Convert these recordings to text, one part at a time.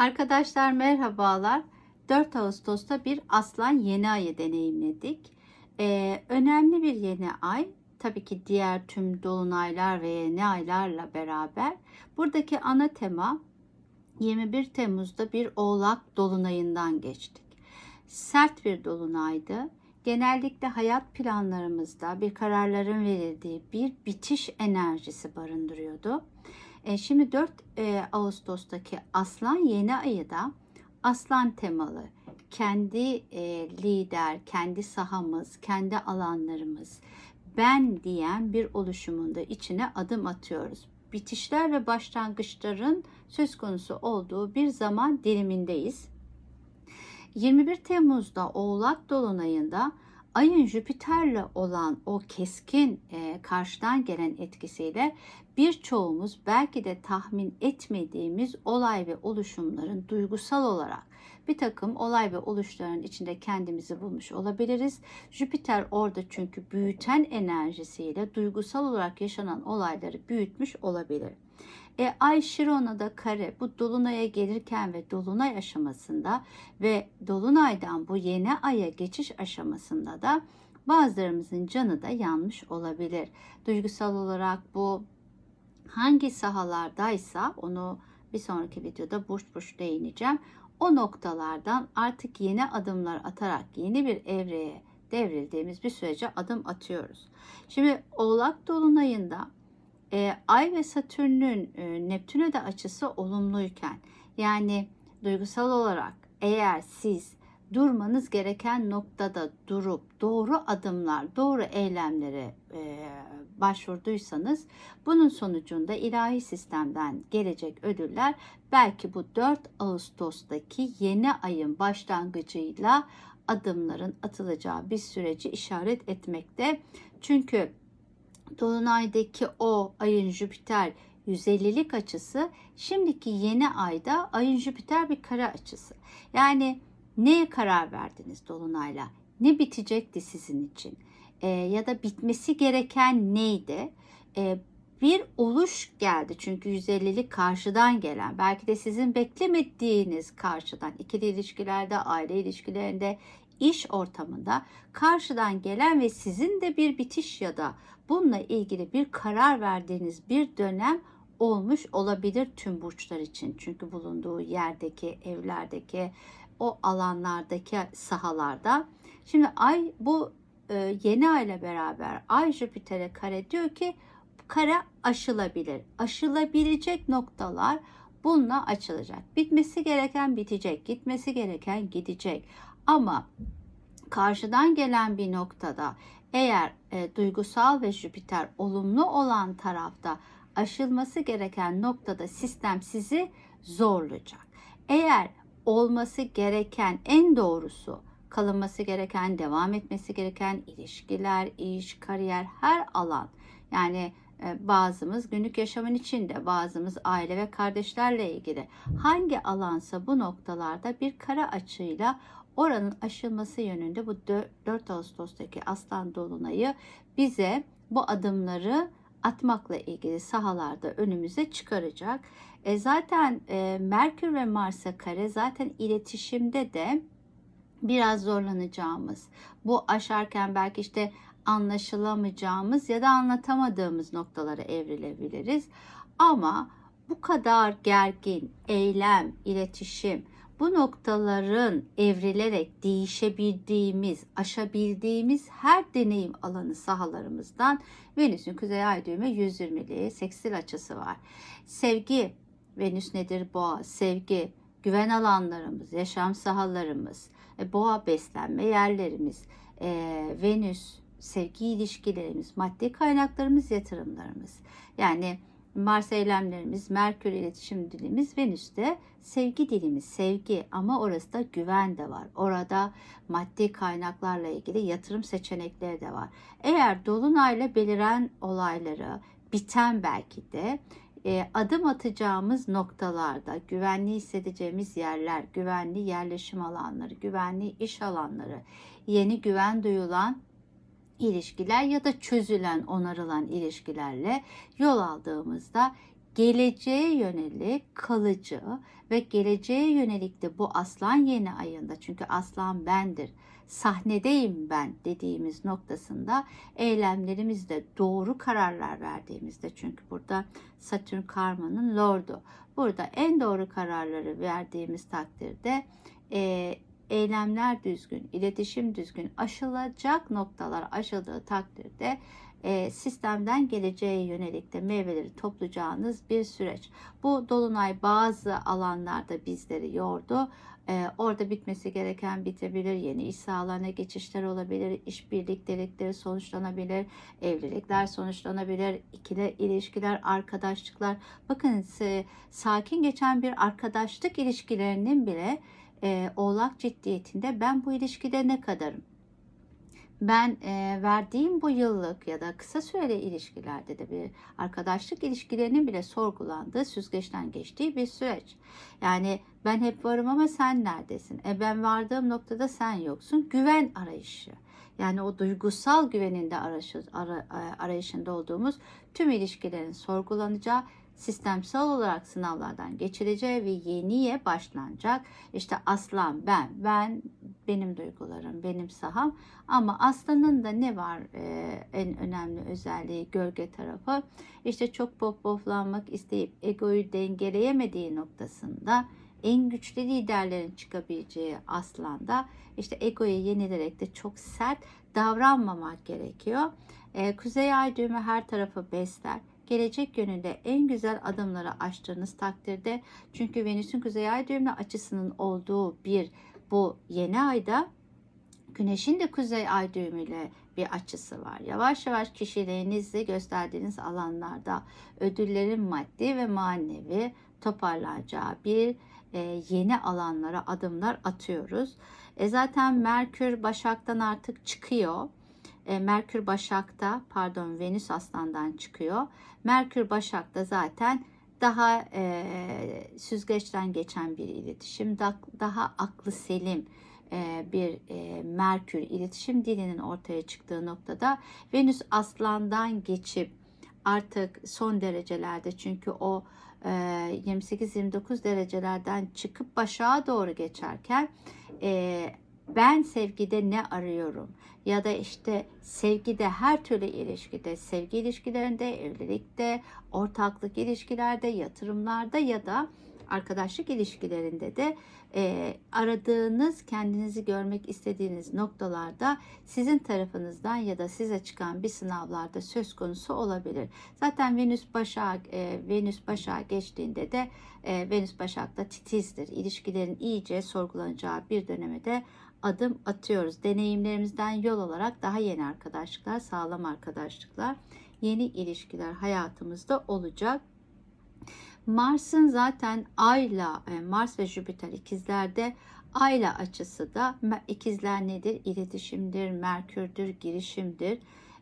Arkadaşlar merhabalar. 4 Ağustos'ta bir aslan yeni ayı deneyimledik. Ee, önemli bir yeni ay. Tabii ki diğer tüm dolunaylar ve yeni aylarla beraber. Buradaki ana tema 21 Temmuz'da bir oğlak dolunayından geçtik. Sert bir dolunaydı. Genellikle hayat planlarımızda bir kararların verildiği bir bitiş enerjisi barındırıyordu. E, şimdi 4 e, Ağustos'taki Aslan yeni ayı da Aslan temalı. Kendi e, lider, kendi sahamız, kendi alanlarımız, ben diyen bir oluşumunda içine adım atıyoruz. Bitişler ve başlangıçların söz konusu olduğu bir zaman dilimindeyiz. 21 Temmuz'da Oğlak Dolunay'ında Ayın Jüpiter'le olan o keskin e, karşıdan gelen etkisiyle birçoğumuz belki de tahmin etmediğimiz olay ve oluşumların duygusal olarak bir takım olay ve oluşların içinde kendimizi bulmuş olabiliriz. Jüpiter orada çünkü büyüten enerjisiyle duygusal olarak yaşanan olayları büyütmüş olabilir. E, Ay Şirona'da kare bu Dolunay'a gelirken ve Dolunay aşamasında ve Dolunay'dan bu yeni Ay'a geçiş aşamasında da bazılarımızın canı da yanmış olabilir. Duygusal olarak bu hangi sahalardaysa onu bir sonraki videoda burç burç değineceğim. O noktalardan artık yeni adımlar atarak yeni bir evreye devrildiğimiz bir sürece adım atıyoruz. Şimdi Oğlak Dolunay'ında e, Ay ve Satürn'ün e, Neptün'e de açısı olumluyken yani duygusal olarak eğer siz durmanız gereken noktada durup doğru adımlar, doğru eylemlere e, başvurduysanız bunun sonucunda ilahi sistemden gelecek ödüller belki bu 4 Ağustos'taki yeni ayın başlangıcıyla adımların atılacağı bir süreci işaret etmekte. Çünkü Dolunay'daki o ayın Jüpiter 150'lik açısı şimdiki yeni ayda ayın Jüpiter bir kare açısı. Yani neye karar verdiniz Dolunay'la? Ne bitecekti sizin için? Ee, ya da bitmesi gereken neydi? Ee, bir oluş geldi çünkü 150'lik karşıdan gelen belki de sizin beklemediğiniz karşıdan ikili ilişkilerde aile ilişkilerinde iş ortamında karşıdan gelen ve sizin de bir bitiş ya da bununla ilgili bir karar verdiğiniz bir dönem olmuş olabilir tüm burçlar için. Çünkü bulunduğu yerdeki, evlerdeki, o alanlardaki sahalarda. Şimdi ay bu e, yeni ay ile beraber ay Jüpiter'e kare diyor ki kare aşılabilir. Aşılabilecek noktalar bununla açılacak. Bitmesi gereken bitecek, gitmesi gereken gidecek. Ama karşıdan gelen bir noktada eğer e, duygusal ve Jüpiter olumlu olan tarafta aşılması gereken noktada sistem sizi zorlayacak. Eğer olması gereken en doğrusu kalınması gereken, devam etmesi gereken ilişkiler, iş, kariyer, her alan. Yani e, bazımız günlük yaşamın içinde, bazımız aile ve kardeşlerle ilgili. Hangi alansa bu noktalarda bir kara açıyla oranın aşılması yönünde bu 4 Ağustos'taki Aslan Dolunay'ı bize bu adımları atmakla ilgili sahalarda önümüze çıkaracak. E zaten e, Merkür ve Mars'a kare zaten iletişimde de biraz zorlanacağımız, bu aşarken belki işte anlaşılamayacağımız ya da anlatamadığımız noktalara evrilebiliriz. Ama bu kadar gergin eylem, iletişim, bu noktaların evrilerek değişebildiğimiz, aşabildiğimiz her deneyim alanı sahalarımızdan Venüs'ün kuzey ay düğümü 120'li seksil açısı var. Sevgi, Venüs nedir? Boğa, sevgi, güven alanlarımız, yaşam sahalarımız, e, boğa beslenme yerlerimiz, e, Venüs, sevgi ilişkilerimiz, maddi kaynaklarımız, yatırımlarımız. Yani Mars eylemlerimiz, Merkür iletişim dilimiz, Venüs'te sevgi dilimiz, sevgi ama orası da güven de var. Orada maddi kaynaklarla ilgili yatırım seçenekleri de var. Eğer dolunayla beliren olayları, biten belki de e, adım atacağımız noktalarda güvenli hissedeceğimiz yerler, güvenli yerleşim alanları, güvenli iş alanları, yeni güven duyulan ilişkiler ya da çözülen, onarılan ilişkilerle yol aldığımızda geleceğe yönelik kalıcı ve geleceğe yönelik de bu aslan yeni ayında çünkü aslan bendir sahnedeyim ben dediğimiz noktasında eylemlerimizde doğru kararlar verdiğimizde çünkü burada Satürn karmanın lordu. Burada en doğru kararları verdiğimiz takdirde e, eylemler düzgün, iletişim düzgün, aşılacak noktalar aşıldığı takdirde e, sistemden geleceğe yönelik de meyveleri toplayacağınız bir süreç. Bu dolunay bazı alanlarda bizleri yordu. E, orada bitmesi gereken bitebilir, yeni iş sahalarına geçişler olabilir, iş birliktelikleri sonuçlanabilir, evlilikler sonuçlanabilir, ikili ilişkiler, arkadaşlıklar. Bakın e, sakin geçen bir arkadaşlık ilişkilerinin bile e, oğlak ciddiyetinde ben bu ilişkide ne kadarım? ben e, verdiğim bu yıllık ya da kısa süreli ilişkilerde de bir arkadaşlık ilişkilerinin bile sorgulandığı, süzgeçten geçtiği bir süreç. Yani ben hep varım ama sen neredesin? E ben vardığım noktada sen yoksun. Güven arayışı. Yani o duygusal güvenin de arayışı, ara, arayışında olduğumuz tüm ilişkilerin sorgulanacağı sistemsel olarak sınavlardan geçileceği ve yeniye başlanacak. İşte aslan ben, ben benim duygularım, benim saham. Ama aslanın da ne var ee, en önemli özelliği gölge tarafı? İşte çok pop poplanmak isteyip egoyu dengeleyemediği noktasında en güçlü liderlerin çıkabileceği aslanda işte egoyu yenilerek de çok sert davranmamak gerekiyor. Ee, Kuzey ay düğümü her tarafı besler gelecek yönünde en güzel adımları açtığınız takdirde çünkü Venüs'ün kuzey ay düğümü açısının olduğu bir bu yeni ayda Güneşin de kuzey ay düğümüyle bir açısı var. Yavaş yavaş kişiliğinizle gösterdiğiniz alanlarda ödüllerin maddi ve manevi toparlanacağı bir e, yeni alanlara adımlar atıyoruz. E zaten Merkür Başak'tan artık çıkıyor. E, Merkür Başak'ta pardon Venüs Aslan'dan çıkıyor. Merkür Başak'ta zaten daha e, süzgeçten geçen bir iletişim, da, daha aklı selim e, bir e, Merkür iletişim dilinin ortaya çıktığı noktada Venüs Aslan'dan geçip artık son derecelerde çünkü o 28-29 derecelerden çıkıp Başak'a doğru geçerken ben sevgide ne arıyorum? Ya da işte sevgide her türlü ilişkide, sevgi ilişkilerinde, evlilikte, ortaklık ilişkilerde, yatırımlarda ya da arkadaşlık ilişkilerinde de e, aradığınız, kendinizi görmek istediğiniz noktalarda sizin tarafınızdan ya da size çıkan bir sınavlarda söz konusu olabilir. Zaten Venüs Başak, e, Venüs Başak geçtiğinde de e, Venüs Başak'ta titizdir. İlişkilerin iyice sorgulanacağı bir döneme de adım atıyoruz. Deneyimlerimizden yol olarak daha yeni arkadaşlıklar, sağlam arkadaşlıklar, yeni ilişkiler hayatımızda olacak. Mars'ın zaten Ay'la, e, Mars ve Jüpiter ikizlerde Ay'la açısı da ikizler nedir? İletişimdir, Merkür'dür, girişimdir.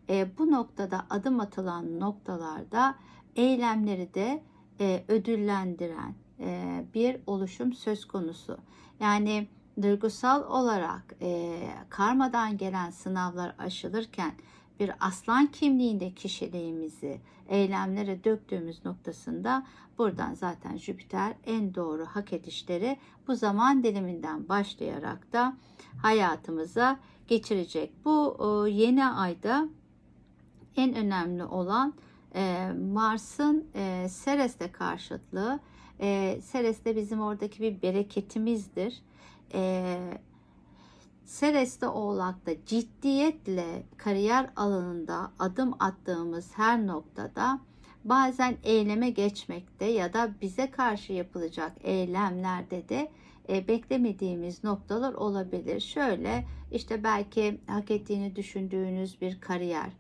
E, bu noktada adım atılan noktalarda eylemleri de e, ödüllendiren e, bir oluşum söz konusu. Yani duygusal olarak e, karmadan gelen sınavlar aşılırken bir aslan kimliğinde kişiliğimizi eylemlere döktüğümüz noktasında buradan zaten Jüpiter en doğru hak edişleri bu zaman diliminden başlayarak da hayatımıza geçirecek. Bu e, yeni ayda en önemli olan e, Mars'ın e, Seres'te karşıtlığı. E, Seres de bizim oradaki bir bereketimizdir e, Seres'te Oğlak'ta ciddiyetle kariyer alanında adım attığımız her noktada bazen eyleme geçmekte ya da bize karşı yapılacak eylemlerde de e, beklemediğimiz noktalar olabilir. Şöyle işte belki hak ettiğini düşündüğünüz bir kariyer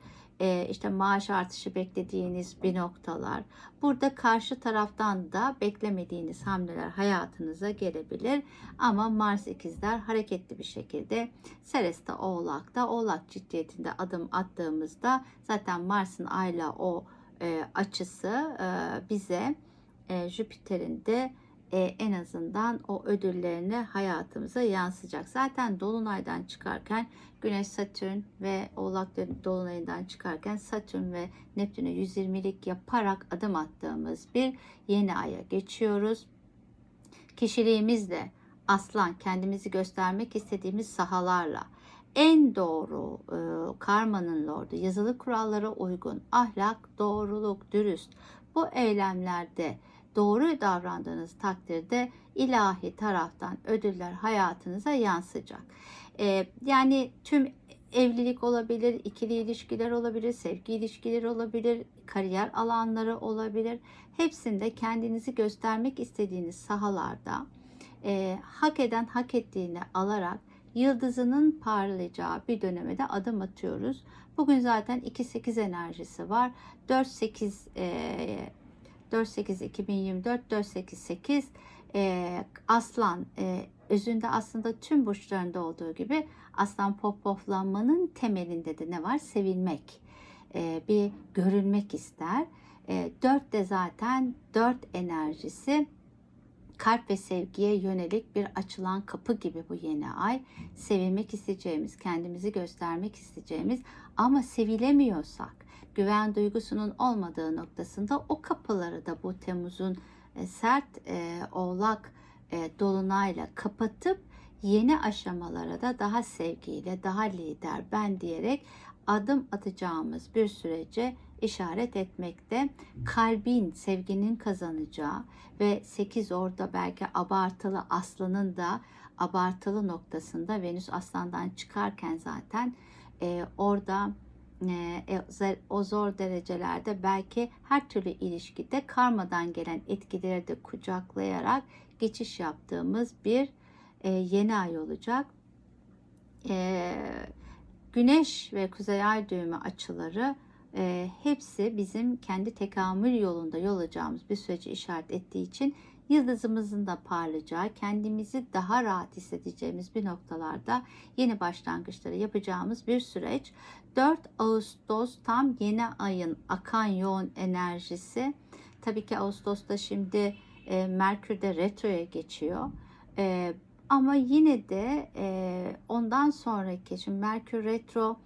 e, işte maaş artışı beklediğiniz bir noktalar. Burada karşı taraftan da beklemediğiniz hamleler hayatınıza gelebilir. Ama Mars ikizler hareketli bir şekilde Sereste Oğlak'ta Oğlak ciddiyetinde adım attığımızda zaten Mars'ın ayla o e, açısı e, bize e, Jüpiter'in de e, en azından o ödüllerini hayatımıza yansıyacak. Zaten Dolunay'dan çıkarken Güneş, Satürn ve Oğlak Dolunay'ından çıkarken Satürn ve Neptün'e 120'lik yaparak adım attığımız bir yeni aya geçiyoruz. Kişiliğimizle aslan kendimizi göstermek istediğimiz sahalarla en doğru e, karmanın lordu yazılı kurallara uygun ahlak, doğruluk, dürüst bu eylemlerde doğru davrandığınız takdirde ilahi taraftan ödüller hayatınıza yansıyacak. E, yani tüm evlilik olabilir, ikili ilişkiler olabilir, sevgi ilişkileri olabilir, kariyer alanları olabilir. Hepsinde kendinizi göstermek istediğiniz sahalarda e, hak eden hak ettiğini alarak yıldızının parlayacağı bir döneme de adım atıyoruz. Bugün zaten 2-8 enerjisi var. 4-8 e, 4-8 2024 4-8-8 e, aslan e, özünde aslında tüm burçlarında olduğu gibi aslan popoflanmanın temelinde de ne var? Sevilmek. E, bir görülmek ister. E, 4 de zaten 4 enerjisi kalp ve sevgiye yönelik bir açılan kapı gibi bu yeni ay. Sevilmek isteyeceğimiz, kendimizi göstermek isteyeceğimiz ama sevilemiyorsak, güven duygusunun olmadığı noktasında o kapıları da bu Temmuz'un e, sert e, oğlak e, dolunayla kapatıp yeni aşamalara da daha sevgiyle, daha lider ben diyerek adım atacağımız bir sürece işaret etmekte. Kalbin, sevginin kazanacağı ve 8 orada belki abartılı aslanın da abartılı noktasında Venüs aslandan çıkarken zaten e, orada o zor derecelerde belki her türlü ilişkide karmadan gelen etkileri de kucaklayarak geçiş yaptığımız bir e, yeni ay olacak. E, güneş ve kuzey ay düğümü açıları e, hepsi bizim kendi tekamül yolunda yol alacağımız bir süreci işaret ettiği için yıldızımızın da parlayacağı, kendimizi daha rahat hissedeceğimiz bir noktalarda yeni başlangıçları yapacağımız bir süreç. 4 Ağustos tam yeni ayın akan yoğun enerjisi. Tabii ki Ağustos'ta şimdi e, Merkür de retroya geçiyor. E, ama yine de e, ondan sonraki, şimdi Merkür retro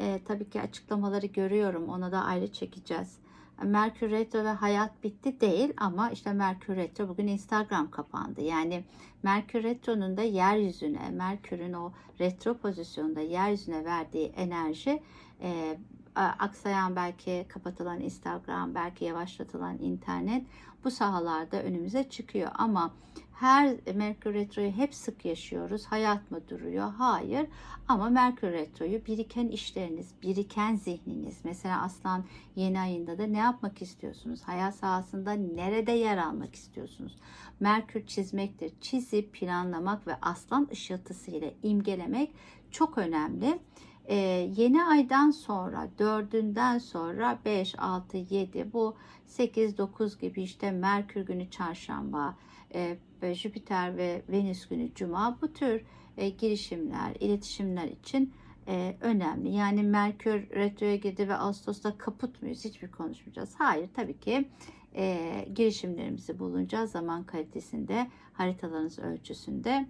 e, tabii ki açıklamaları görüyorum. Ona da ayrı çekeceğiz. Merkür Retro ve hayat bitti değil ama işte Merkür Retro bugün Instagram kapandı. Yani Merkür Retro'nun da yeryüzüne, Merkür'ün o retro pozisyonda yeryüzüne verdiği enerji e, aksayan belki kapatılan Instagram, belki yavaşlatılan internet bu sahalarda önümüze çıkıyor. Ama her Merkür Retro'yu hep sık yaşıyoruz. Hayat mı duruyor? Hayır. Ama Merkür Retro'yu biriken işleriniz, biriken zihniniz. Mesela Aslan yeni ayında da ne yapmak istiyorsunuz? Hayat sahasında nerede yer almak istiyorsunuz? Merkür çizmektir. Çizip planlamak ve Aslan ışıltısı ile imgelemek çok önemli. Ee, yeni aydan sonra dördünden sonra 5, 6, 7 bu 8, 9 gibi işte Merkür günü çarşamba, e, Jüpiter ve Venüs günü cuma bu tür e, girişimler, iletişimler için e, önemli. Yani Merkür retroya girdi ve Ağustos'ta kaput muyuz? Hiçbir konuşmayacağız. Hayır tabii ki e, girişimlerimizi bulunca zaman kalitesinde haritalarınız ölçüsünde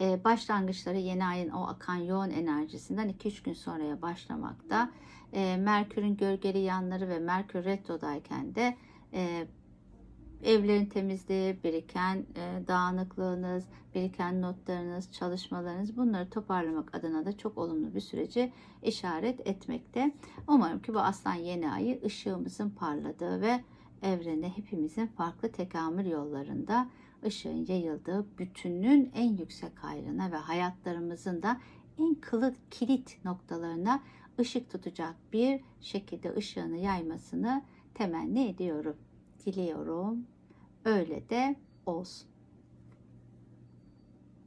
e, başlangıçları yeni ayın o akan yoğun enerjisinden 2-3 gün sonraya başlamakta. E, Merkür'ün gölgeli yanları ve Merkür retrodayken de e, evlerin temizliği, biriken e, dağınıklığınız, biriken notlarınız, çalışmalarınız bunları toparlamak adına da çok olumlu bir süreci işaret etmekte. Umarım ki bu aslan yeni ayı ışığımızın parladığı ve evrene hepimizin farklı tekamül yollarında ışığın yayıldığı bütünün en yüksek hayrına ve hayatlarımızın da en kılıt kilit noktalarına ışık tutacak bir şekilde ışığını yaymasını temenni ediyorum. Diliyorum. Öyle de olsun.